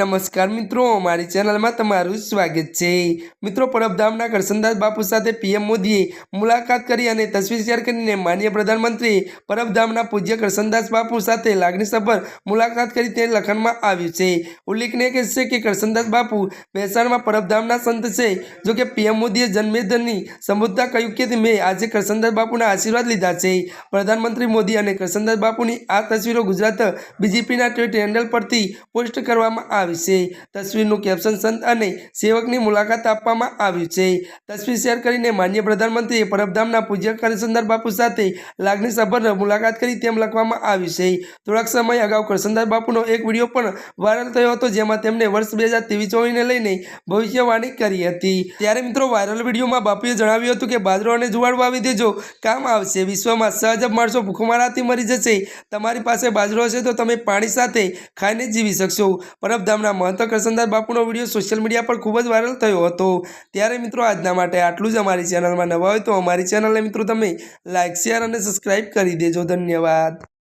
નમસ્કાર મિત્રો, મારી ચેનલમાં તમારું સ્વાગત છે. મિત્રો પરબધામના કરસનદાસ બાપુ સાથે પીએમ મોદીએ મુલાકાત કરી અને તસવીર શેર કરીને માનનીય પ્રધાનમંત્રીએ પરબધામના પૂજ્ય કરસનદાસ બાપુ સાથે લાગણીસભર મુલાકાત કરી તે લખનમાં આવ્યું છે. ઉલ્લેખનીય કહે છે કે કરસનદાસ બાપુ મહેસાણમાં પરબધામના સંત છે, જો કે પીએમ મોદીએ જન્મેદનની સંબોધતા કહ્યું કે મેં આજે કરશનદાસ બાપુના આશીર્વાદ લીધા છે. પ્રધાનમંત્રી મોદી અને કરસનદાસ બાપુની આ તસવીરો ગુજરાત બીજેપીના ટ્વિટર હેન્ડલ પરથી પોસ્ટ કરવામાં આવી છે. તસવીરનું કેપ્શન સંત અને સેવકની મુલાકાત આપવામાં આવ્યું છે. તસવીર શેર કરીને માન્ય પ્રધાનમંત્રીએ પરબધામના પૂજ્ય કરસનદાસ બાપુ સાથે લાગણીસભર મુલાકાત કરી તેમ લખવામાં આવ્યું છે. થોડાક સમય અગાઉ કરસનદાસ બાપુનો એક વીડિયો પણ વાયરલ થયો હતો, જેમાં તેમણે વર્ષ બે હજાર ત્રેવીસ ચોવીસને લઈને ભવિષ્યવાણી કરી હતી. ત્યારે મિત્રો, વાયરલ વિડીયોમાં બાપુએ જણાવ્યું હતું કે, બાજરો અને જુવાળ વાવી દેજો, કામ આવશે. વિશ્વમાં સહજબ માણસો ભૂખમારાથી મરી જશે. તમારી પાસે બાજરો હશે તો તમે પાણી સાથે ખાઈને જીવી શકશો. પરબધામના મહંત કરસનદાસ બાપુનો વીડિયો સોશિયલ મીડિયા પર ખૂબ જ વાયરલ થયો હતો. ત્યારે મિત્રો આજના માટે આટલું જ અમારી ચેનલમાં નવા હોય તો અમારી ચેનલને મિત્રો તમે લાઇક શેર અને સબસ્ક્રાઈબ કરી દેજો. ધન્યવાદ.